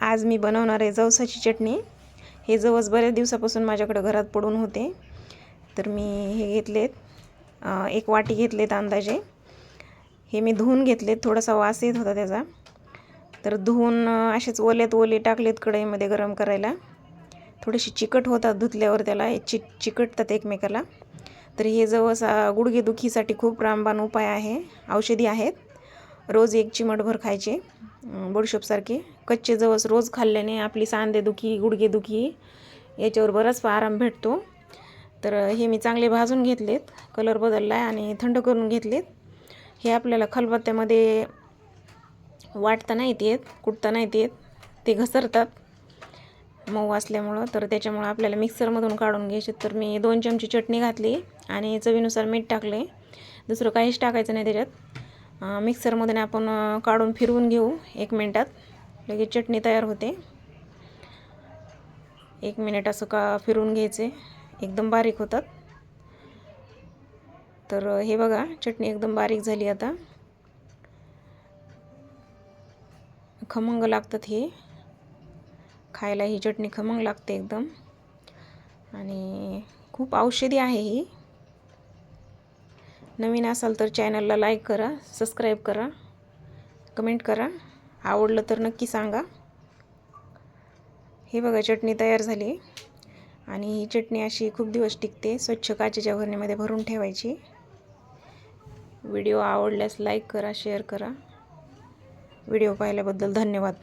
आज मी बनवणार आहे जवसाची चटणी. हे जवस बऱ्याच दिवसापासून माझ्याकडं घरात पडून होते. तर मी हे घेतलेत. एक वाटी घेतलेत अंदाजे. हे मी धुवून घेतलेत. थोडासा वास येत होता त्याचा. तर धुवून असेच ओल्यात ओले टाकलेत कढईमध्ये गरम करायला. थोडेसे चिकट होतात धुतल्यावर त्याला. चि चिकटतात एकमेकाला. तर हे जवस गुडघेदुखीसाठी खूप रामबाण उपाय आहे. औषधी आहेत. रोज एक चिमटभर खायचे. बडीशोपसारखे कच्चे जवस रोज खाल्ल्याने आपली सांधेदुखी गुडघेदुखी याच्यावर बराच आराम भेटतो. तर हे मी चांगले भाजून घेतलेत. कलर बदलला आहे आणि थंड करून घेतलेत. हे आपल्याला खलबत्त्यामध्ये वाटता नाहीत येत कुटता नाहीत येत. ते घसरतात मऊ असल्यामुळं. तर त्याच्यामुळं आपल्याला मिक्सरमधून काढून घ्यायचे. तर मी दोन चमचे चटणी घातली आणि चवीनुसार मीठ टाकले. दुसरं काहीच टाकायचं नाही त्याच्यात. मिक्सरमधून आपण काढून फिरवून घेऊ एक मिनटात. लगेच चटणी तयार होते. एक मिनिट असं का फिरवून घ्यायचे. एकदम बारीक होतात. तर हे बघा चटणी एकदम बारीक झाली आता. खमंग लागतात हे. खायला ही चटणी खमंग लागते एकदम. आणि खूप औषधी आहे ही. नवीन असाल तर चॅनलला लाईक करा सबस्क्राईब करा कमेंट करा. आवडलं तर नक्की सांगा. हे बघा चटणी तयार झाली. आणि ही चटणी अशी खूप दिवस टिकते. स्वच्छ काचेच्या भरणीमध्ये भरून ठेवायची. व्हिडिओ आवडल्यास लाईक करा शेअर करा. व्हिडिओ पाहिल्याबद्दल धन्यवाद.